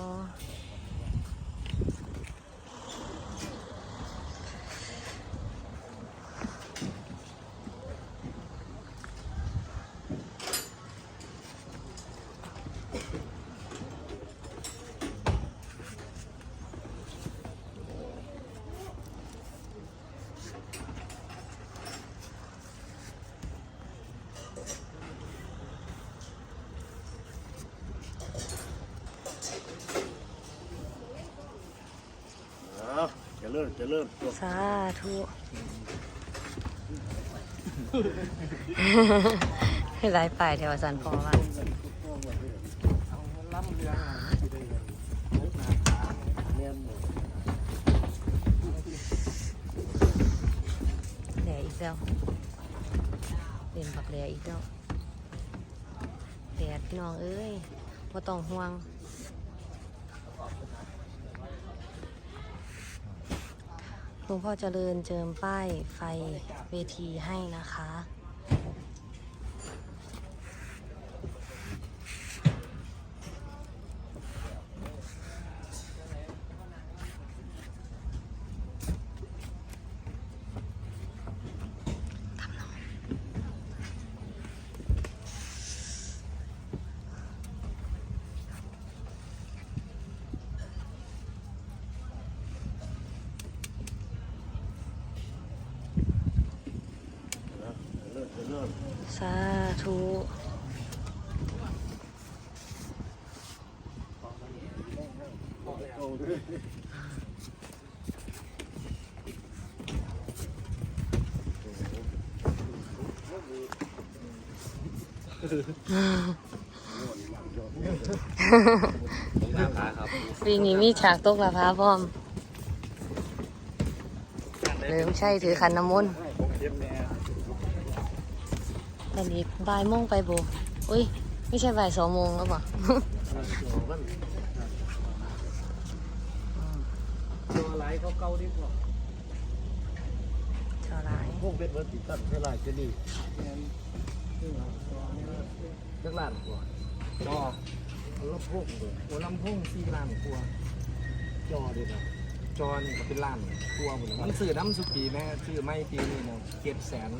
嗯。 เริญเจริญตัวสาธุให้หลายป่ายแถวสันพอว่าเอาล้ำเรืออีกแล้วเล่นบักแหล่อีกแล้วแดดพี่น้องเอ้ยบ่าต้องห่วง ลวงพ่อเจริญเจิมป้ายไฟเวทีให้นะคะ สาธุปีนี้มีฉากตกละพาพร้อมหรือไม่ใช่ถือขันน้ำมนต์ แน่ตอนนี้บ่ายโมงไปโบอุ้ย ไม่ใช่บ่ายสองโมงแล้วป่ะตัวไหลเขาเก่าดีกว่าเท่าไรพวกเบ็ดเบิดติดตั้งเท่าไร่จะดีจักล้านกว่าจอลำโพงเลยโอ้ลำโพงสี่ล้านกว่าจอเดียวนะจอนี่ก็เป็นล้านกว่าหมดมันซื้อน้ำสุปีแม่ซื้อไม่ปีนี่นะเจ็ดแสน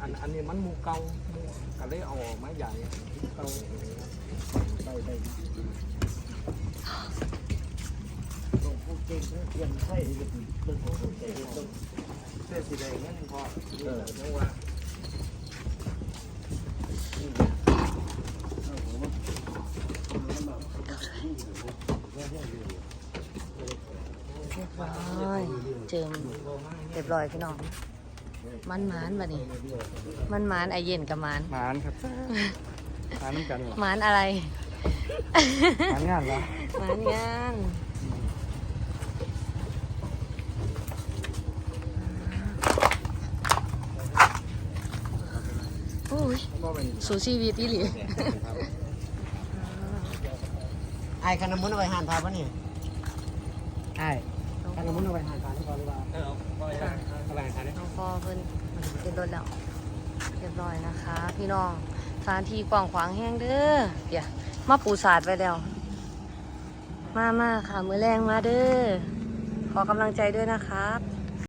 อันอันนี้มันหมูเก่าหมูก็เลยเอาออกมาใหญ่เก่าได้ได้ต้องพูดเก่งนะเรียนไทยเป็นต้งพูดเก่งต้องเสื้อสีแดงนั่นพอเออจังหวะเรียบร้อยเจิมเรียบร้อยพี่น้อง มันหมานบะนี่มันหมานไอเย็นกับหมานหมานครับหมานน้ำกันหมานอะไรหมานงานละหมานงานโอ้ยสู่ชีวิตอีหลีไอ้คันน้ำมันเอาไปหั่นพาปะนี่ไอ้คันน้ำมันเอาไปหั่นพาที่ก่อนหรือเปล่าเออเอาไปเอาไปทานได้ น้อง พ่อเพิ่นเป็นรถแล้ว เรียบร้อยนะคะ พี่น้องสถานที่กว้างขวางแห้งเด้อเดี๋ยวมาปูสาดไว้แล้ว มามาค่ะ มือแรงมาเด้อขอกำลังใจด้วยนะครับ